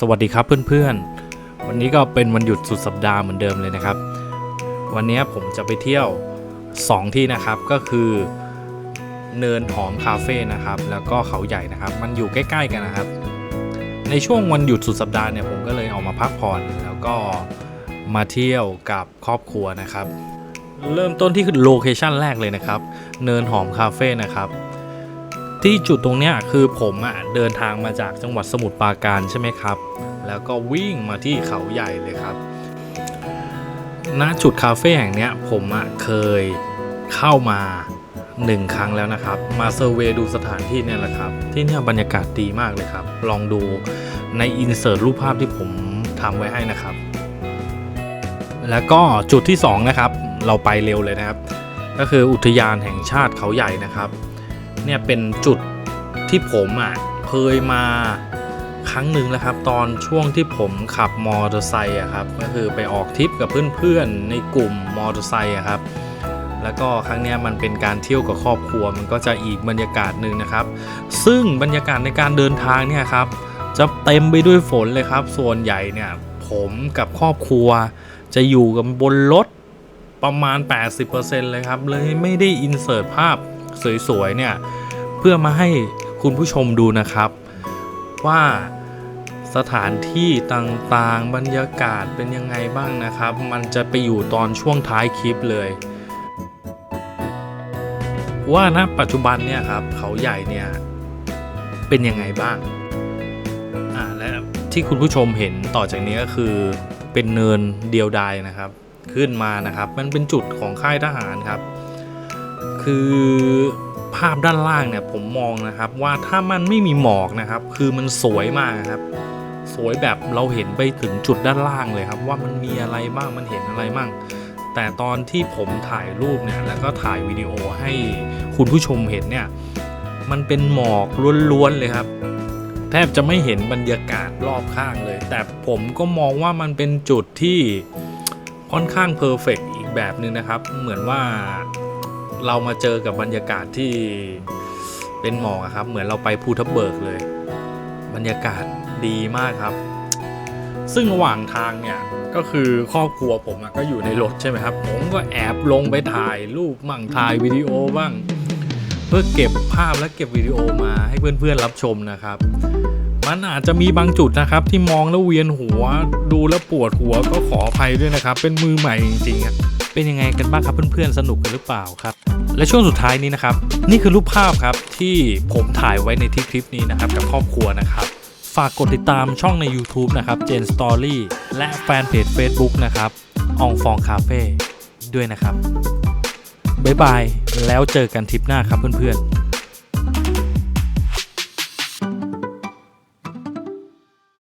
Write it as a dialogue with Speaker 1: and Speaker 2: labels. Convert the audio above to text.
Speaker 1: สวัสดีครับเพื่อนๆ วันนี้ก็เป็นวันหยุดสุดสัปดาห์เหมือนเดิมเลยนะครับ วันนี้ผมจะไปเที่ยว 2 ที่นะครับก็คือเนินหอมคาเฟ่นะครับ แล้วก็เขาใหญ่นะครับ มันอยู่ใกล้ๆกันนะครับ ในช่วงวันหยุดสุดสัปดาห์เนี่ยผมก็เลยออกมาพักผ่อนแล้วก็มาเที่ยวกับครอบครัวนะครับ เริ่มต้นที่โลเคชั่นแรกเลยนะครับ เนินหอมคาเฟ่นะครับ ที่จุดตรงเนี้ยคือผมอะ่ะเดินทางมาจากจังหวัดสมุทรปราการใช่ไหมครับ แล้วก็วิ่งมาที่เขาใหญ่เลยครับณจุดคาเฟ่แห่งเนี้ยผมอะ่ะเคยเข้ามาหนึ่งครั้งแล้วนะครับ มาเซอร์เวดูสถานที่เนี่ยแหละครับ ที่เนี่ยบรรยากาศดีมากเลยครับ ลองดูในอินเสิร์ตรูปภาพที่ผมทำไว้ให้นะครับ แล้วก็จุดที่สองนะครับ เราไปเร็วเลยนะครับ ก็คืออุทยานแห่งชาติเขาใหญ่นะครับ เนี่ยเป็นจุดที่ผมอะเคยมาครั้งหนึ่งแล้วครับ ตอนช่วงที่ผมขับมอเตอร์ไซค์อะครับก็คือไปออกทริปกับเพื่อนๆในกลุ่มมอเตอร์ไซค์อะครับแล้วก็ครั้งนี้มันเป็นการเที่ยวกับครอบครัวมันก็จะอีกบรรยากาศหนึ่งนะครับ ซึ่งบรรยากาศในการเดินทางเนี่ยครับจะเต็มไปด้วยฝนเลยครับ ส่วนใหญ่เนี่ยผมกับครอบครัวจะอยู่กันบนรถประมาณ 80%เลยครับเลยไม่ได้อินเสิร์ตภาพสวยๆเนี่ย พื่อมาให้คุณผู้ชมดูนะครับ ว่าสถานที่ต่างๆ บรรยากาศเป็นยังไงบ้างนะครับ มันจะไปอยู่ตอนช่วงท้ายคลิปเลย ว่าณปัจจุบันเนี่ยครับเขาใหญ่เนี่ยเป็นยังไงบ้างอ่าและที่คุณผู้ชมเห็นต่อจากนี้ก็คือเป็นเนินเดียวดายนะครับ ขึ้นมานะครับ มันเป็นจุดของค่ายทหารครับ คือ ภาพด้านล่างเนี่ยผมมองนะครับว่าถ้ามันไม่มีหมอกนะครับ คือมันสวยมากครับ สวยแบบเราเห็นไปถึงจุดด้านล่างเลยครับ ว่ามันมีอะไรบ้างมันเห็นอะไรบ้างแต่ตอนที่ผมถ่ายรูปเนี่ยแล้วก็ถ่ายวิดีโอให้คุณผู้ชมเห็นเนี่ยมันเป็นหมอกล้วนๆเลยครับ แทบจะไม่เห็นบรรยากาศรอบข้างเลย แต่ผมก็มองว่ามันเป็นจุดที่ค่อนข้างเพอร์เฟกอีกแบบหนึ่งนะครับ เหมือนว่า เรามาเจอกับบรรยากาศที่เป็นหมอกครับ เหมือนเราไปภูทับเบิกเลย บรรยากาศดีมากครับ ซึ่งระหว่างทางเนี่ยก็คือครอบครัวผมก็อยู่ในรถใช่ไหมครับ ผมก็แอบลงไปถ่ายรูปมั่งถ่ายวิดีโอบ้าง เพื่อเก็บภาพและเก็บวิดีโอมาให้เพื่อนๆรับชมนะครับ มันอาจจะมีบางจุดนะครับ ที่มองแล้วเวียนหัว ดูแล้วปวดหัวก็ขออภัยด้วยนะครับ เป็นมือใหม่จริงๆเป็นยังไงกันบ้างครับเพื่อนๆสนุกกันหรือเปล่าครับ และช่วงสุดท้ายนี้นะครับ นี่คือรูปภาพครับที่ผมถ่ายไว้ในที่คลิปนี้นะครับกับครอบครัวนะครับฝากกดติดตามช่องใน YouTube นะครับ Gen Story และแฟนเพจ Facebook นะครับอองฟองคาเฟ่ด้วยนะครับ บ๊ายบาย แล้วเจอกันทริปหน้าครับเพื่อนๆ